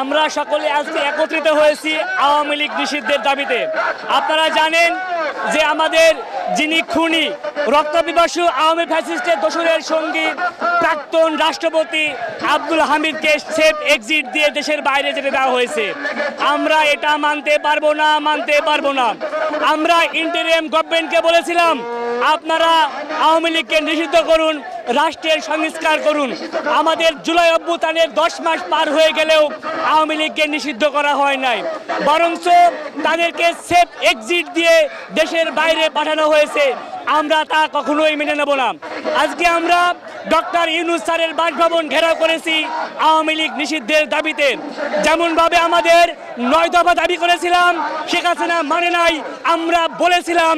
আমরা সকলে আজকে একত্রিত হয়েছি আওয়ামী লীগ নিষিদ্ধের দাবিতে। আপনারা জানেন যে আমাদের যিনি খুনি রক্তপিপাসু আওয়ামী ফ্যাসিস্টের দোসরের সঙ্গী, প্রাক্তন রাষ্ট্রপতি আব্দুল হামিদকে সেফ এক্সিট দিয়ে দেশের বাইরে যেতে দেওয়া হয়েছে। আমরা এটা মানতে পারব না, মানতে পারব না। আমরা ইন্টারিয়াম গভর্নমেন্টকে বলেছিলাম, আপনারা আওয়ামী লীগকে নিষিদ্ধ করুন রাষ্ট্রের সংস্কার করুন। আমাদের জুলাই অভ্যুত্থানের দশ মাস পার হয়ে গেলেও আওয়ামী লীগকে নিষিদ্ধ করা হয় নাই। বরঞ্চ তাদেরকে সেফ এক্সিট দিয়ে দেশের বাইরে পাঠানো হয়েছে। আমরা তা কখনোই মেনে নেব না। আজকে আমরা ডক্টর ইউনুস স্যারের বাসভবন ঘেরাও করেছি আওয়ামী লীগ নিষিদ্ধের দাবিতে। যেমনভাবে আমাদের নয় দফা দাবি করেছিলাম, শেখ হাসিনা মানে নাই। আমরা বলেছিলাম,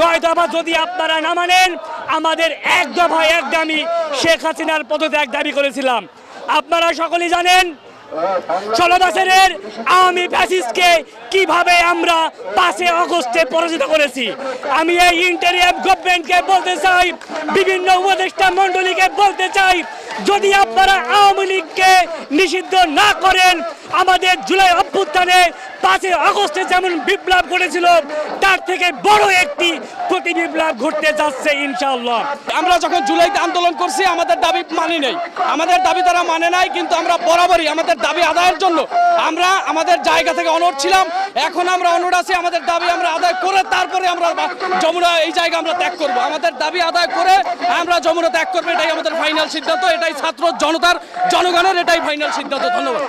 নয় দফা যদি আপনারা না মানেন আমাদের এক দফা এক দামি শেখ হাসিনার পদত্যাগ দাবি করেছিলাম। আপনারা সকলেই জানেন, ষোলো বছরের আওয়ামী ফ্যাসিস্টকে কীভাবে আমরা পাঁচে অগস্টে পরাজিত করেছি। আমি এই ইন্টারিয়াম গভর্নমেন্টকে বলতে চাই, বিভিন্ন উপদেষ্টা মণ্ডলীকে বলতে চাই, যদি আপনারা আওয়ামী লীগকে নিষিদ্ধ না করেন, আমাদের জুলাই অভ্যুত্থানে পাঁচই আগস্টে যেমন বিপ্লব ঘটেছিল, তার থেকে বড় একটি প্রতি বিপ্লব ঘটতে যাচ্ছে ইনশাআল্লাহ। আমরা যখন জুলাইতে আন্দোলন করছি, আমাদের দাবি মানি নেই। আমাদের দাবি তারা মানে নাই, কিন্তু আমরা বরাবরই আমাদের দাবি আদায়ের জন্য আমরা আমাদের জায়গা থেকে অনড় ছিলাম। এখন আমরা অনড় আছি, আমাদের দাবি আমরা আদায় করে তারপরে আমরা যমুনা, এই জায়গা আমরা ত্যাগ করব। আমাদের দাবি আদায় করে আমরা যমুনা ত্যাগ করব, এটাই আমাদের ফাইনাল সিদ্ধান্ত, এটাই ছাত্র জনতার, জনগণের এটাই ফাইনাল সিদ্ধান্ত। ধন্যবাদ।